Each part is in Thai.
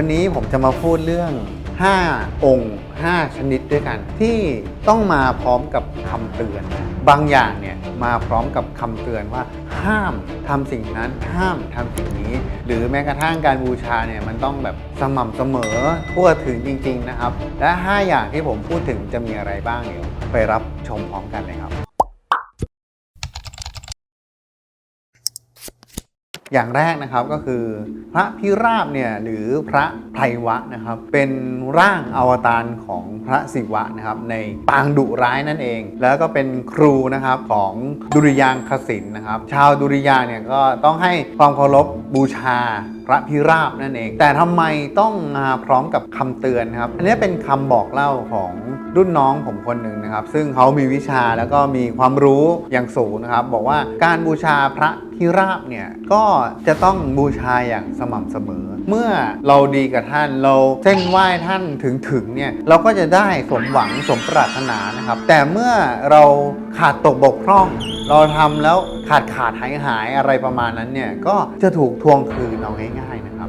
วันนี้ผมจะมาพูดเรื่อง 5 องค์ 5 ชนิดด้วยกัน ที่ต้องมาพร้อมกับคำเตือน บางอย่างเนี่ยมาพร้อมกับคำเตือนว่า ห้ามทำสิ่งนั้นห้ามทำสิ่งนี้ หรือแม้กระทั่งการบูชาเนี่ยมันต้องแบบสม่ำเสมอทั่วถึงจริง ๆนะครับ และ 5 อย่างที่ผมพูดถึงจะมีอะไรบ้างเดี๋ยวไปรับชมพร้อมกันเลยครับ อย่างแรกนะครับก็คือพระพิราบเนี่ยหรือพระไพรวะนะครับเป็นร่างอวตารของพระศิวะนะครับในปางดุร้ายนั่นเอง แล้วก็เป็นครูนะครับของดุริยางคศิลป์นะครับ ชาวดุริยางเนี่ยก็ต้องให้ความเคารพบูชาพระพิราบนั่นเอง แต่ทำไมต้องมาพร้อมกับคำเตือนครับ อันนี้เป็นคำบอกเล่าของรุ่นน้องผมคนหนึ่งนะครับ ซึ่งเขามีวิชาแล้วก็มีความรู้อย่างสูงนะครับ บอกว่าการบูชาพระ พิราบเนี่ยก็จะต้องบูชาอย่างสม่ำเสมอ เมื่อเราดีกับท่านเราเส้นไหว้ท่านถึงถึงเนี่ยเราก็จะได้สมหวังสมปรารถนานะครับ แต่เมื่อเราขาดตกบกพร่อง เราทำแล้วขาดขาดหายหายอะไรประมาณนั้นเนี่ยก็จะถูกทวงคืนเอาง่ายๆนะครับ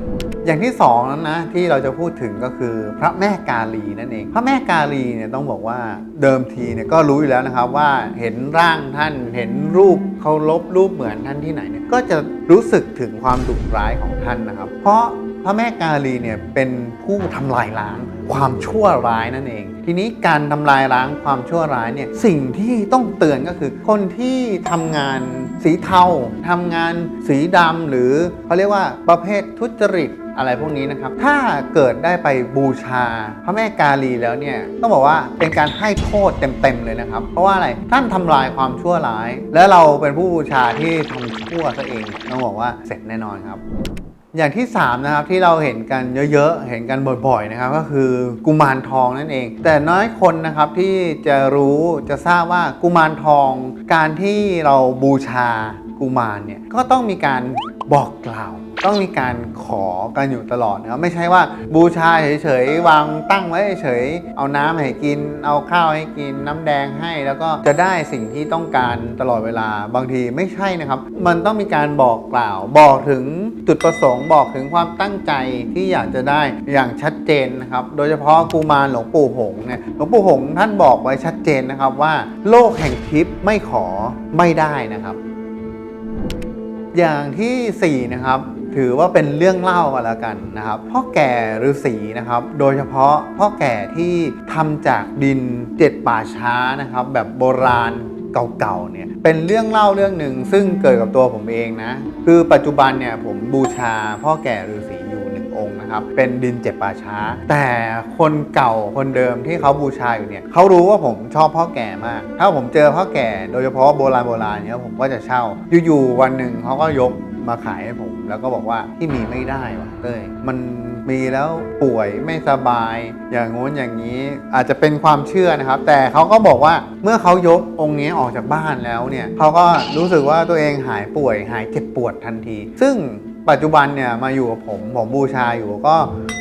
อย่างที่สองนั้นนะที่เราจะพูดถึงก็คือพระแม่กาลีนั่นเอง พระแม่กาลีเนี่ยต้องบอกว่าเดิมทีเนี่ยก็รู้อยู่แล้วนะครับว่าเห็นร่างท่านเห็นรูปเคารพรูปเหมือนท่านที่ไหนเนี่ยก็จะรู้สึกถึงความดุร้ายของท่านนะครับ เพราะพระแม่กาลีเนี่ยเป็นผู้ทำลายล้างความชั่วร้ายนั่นเอง ทีนี้การทำลายล้างความชั่วร้ายเนี่ยสิ่งที่ต้องเตือนก็คือคนที่ทำงานสีเทาทำงานสีดำหรือเขาเรียกว่าประเภททุจริต อะไรพวกนี้นะครับ ถ้าเกิดได้ไปบูชาพระแม่กาลีแล้วเนี่ยต้องบอกว่าเป็นการให้โทษเต็มๆเลยนะครับ เพราะว่าอะไรท่านทำลายความชั่วร้าย และเราเป็นผู้บูชาที่ทำชั่วซะเองต้องบอกว่าเสร็จแน่นอนครับอย่างที่ 3 นะครับ ที่เราเห็นกันเยอะๆ เห็นกันบ่อยๆนะครับ ก็คือกุมารทองนั่นเอง แต่น้อยคนนะครับที่จะรู้จะทราบว่ากุมารทอง การที่เราบูชากุมารเนี่ยก็ต้องมีการบอกกล่าว ต้องมีการขอกันอยู่ตลอดนะครับไม่ใช่ว่าบูชาเฉยๆวางตั้งไว้เฉยๆเอาน้ำให้กิน เอาข้าวให้กิน น้ำแดงให้แล้วก็จะได้สิ่งที่ต้องการตลอดเวลาบางทีไม่ใช่นะครับ มันต้องมีการบอกกล่าว บอกถึงจุดประสงค์บอกถึงความตั้งใจที่อยากจะได้อย่างชัดเจนนะครับ โดยเฉพาะกุมารหลวงปู่หงส์เนี่ยหลวงปู่หงส์ท่านบอกไว้ชัดเจนนะครับว่า โลกแห่งทิพย์ไม่ขอไม่ได้นะครับ อย่างทีสี่4 นะครับ ถือว่าเป็นเรื่องเล่ากันแล้วกันนะครับพ่อแก่ฤาษีนะครับ โดยเฉพาะพ่อแก่ที่ทำจากดินเจ็ดป่าช้านะครับ แบบโบราณเก่าๆเนี่ยเป็นเรื่องเล่าเรื่องหนึ่งซึ่งเกิดกับตัวผมเองนะคือปัจจุบันเนี่ยผมบูชาพ่อแก่ฤาษีอยู่หนึ่งองค์นะครับเป็นดินเจ็ดป่าช้า แต่คนเก่าคนเดิมที่เขาบูชาอยู่เนี่ยเขารู้ว่าผมชอบพ่อแก่มาก ถ้าผมเจอพ่อแก่โดยเฉพาะโบราณโบราณเนี่ยผมก็จะเช่าอยู่ๆวันหนึ่งเขาก็ยกมาขายให้ผม แล้วก็บอกว่าที่มีไม่ได้ว่ะเต้ยมันมีแล้วป่วยไม่สบาย อย่างงู้นอย่างนี้อาจจะเป็นความเชื่อนะครับ แต่เขาก็บอกว่าเมื่อเขายกองค์นี้ออกจากบ้านแล้วเนี่ยเขาก็รู้สึกว่าตัวเองหายป่วย หายเจ็บปวดทันที ซึ่ง ปัจจุบันเนี่ยมาอยู่กับผมผมบูชาอยู่ก็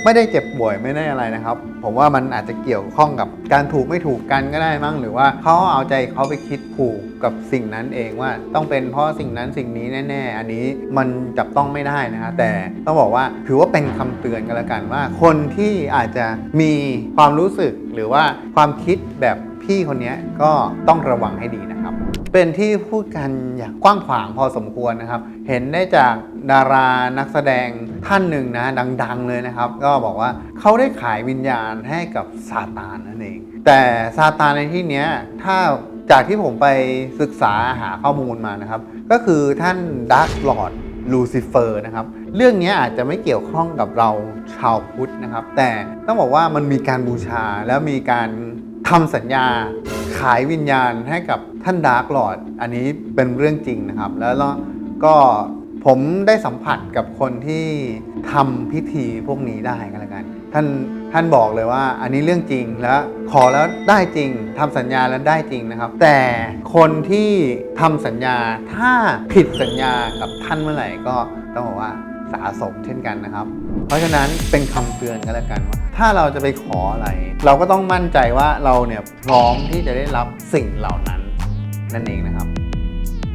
ไม่ได้เจ็บป่วยไม่ได้อะไรนะครับ ผมว่ามันอาจจะเกี่ยวข้องกับการถูกไม่ถูกกันก็ได้มั้งหรือว่าเขาเอาใจเขาไปคิดผูกกับสิ่งนั้นเองว่า ต้องเป็นเพราะสิ่งนั้นสิ่งนี้แน่ ๆ อันนี้มันจับต้องไม่ได้นะฮะแต่ต้องบอกว่าถือว่าเป็นคำเตือนกันละกันว่า คนที่อาจจะมีความรู้สึกหรือว่าความคิดแบบพี่คนนี้ก็ต้องระวังให้ดีนะ เป็นที่พูดกันอย่างกว้างขวางพอสมควรนะครับ เห็นได้จากดารานักแสดงท่านหนึ่งนะดัง ๆ เลยนะครับ ก็บอกว่าเขาได้ขายวิญญาณให้กับซาตานนั่นเอง แต่ซาตานในที่นี้ถ้าจากที่ผมไปศึกษาหาข้อมูลมานะครับ ก็คือท่านดาร์ l ลอ d ลูซิเฟอร์นะครับ เรื่องนี้อาจจะไม่เกี่ยวข้องกับเราชาวพุทธนะครับ แต่ต้องบอกว่ามันมีการบูชาแล้วมีการ ทำสัญญาขายวิญญาณให้กับท่านดาร์ l ลอ d อันนี้เป็นเรื่องจริงนะครับ แล้วก็ผมได้สัมผัสกับคนที่ทำพิธีพวกนี้ได้กันแล้วกัน ท่านท่านบอกเลยว่าอันนี้เรื่องจริงแล้วขอแล้วได้จริงทำสัญญาแล้วได้จริงนะครับ แต่คนที่ทำสัญญาถ้าผิดสัญญากับท่านเมื่อไหร่ก็ต้องบอกว่า สาสมเช่นกันนะครับ เพราะฉะนั้นเป็นคำเตือนกันแล้วกันว่า ถ้าเราจะไปขออะไร เราก็ต้องมั่นใจว่าเราเนี่ยพร้อมที่จะได้รับสิ่งเหล่านั้นนั่นเองนะครับ